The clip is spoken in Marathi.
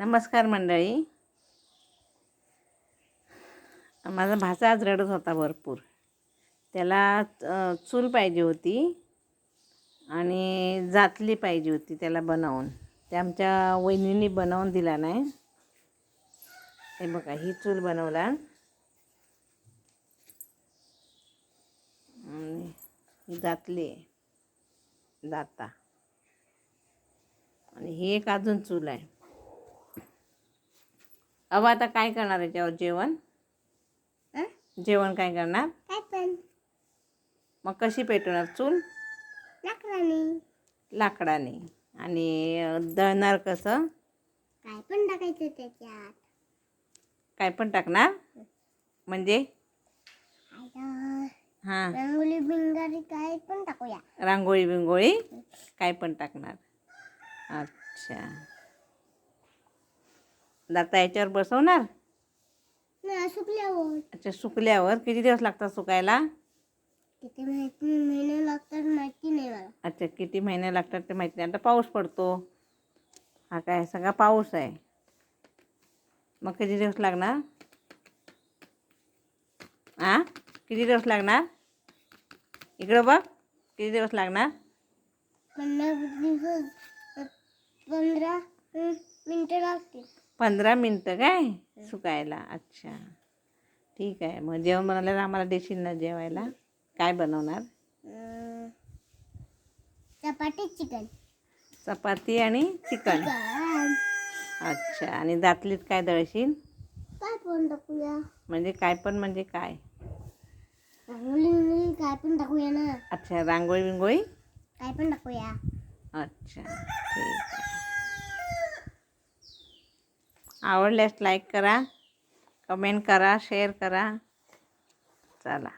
नमस्कार मंडळी. माझा भाचा आज रडत होता भरपूर. त्याला चूल पाहिजे होती आणि जातली पाहिजे होती त्याला बनवून. ते आमच्या वहिनीने बनवून दिला नाही. हे बघा ही चूल बनवला. आणि जातली जाता आणि ही एक अजून चूल आहे. अव आता काय करणार याच्यावर? जेवण? हं? जेवण काय करणार? काय पण. मग कशी पेटवणार? चूल? लाकडाने. लाकडाने. आणि दळणार कसं? काय पण टाकायचं त्याच्यात. काय पण टाकणार? म्हणजे. हां. रंगोली बिंगारी काय पण टाकूया. रांगोळी बिंगोळी काय पण टाकणार. अच्छा. दाता याच्यावर बसवणार? ना सुकल्यावर. अच्छा सुकल्यावर. किती दिवस लागतात सुकायला? किती महिने लागतात माहिती नाही मला. अच्छा किती महिने लागतात ते माहिती नाही. आता पाऊस पडतो. हा काय सगळा पाऊस आहे. मग किती दिवस लागणार? आ? किती दिवस लागणार? इकडं बघ किती दिवस लागणार? पंधरा दिवस पंधरा मिनिटं लागतील. पंधरा मिनटं काय सुकायला? अच्छा. ठीक आहे. मग जेवण बनवल्यावर आम्हाला देशील ना जेवायला? काय बनवणार? चपाती चिकन. चपाती आणि चिकन. अच्छा. आणि दातलीत काय दळशील? काय पण टाकूया. म्हणजे काय पण म्हणजे काय? बिंगोली काय पण टाकूया ना. अच्छा. रांगोळी बिंगोळी? काय पण टाकूया. अच्छा. ठीक आहे. आवडल्यास लाईक करा कमेंट करा शेअर करा. चला.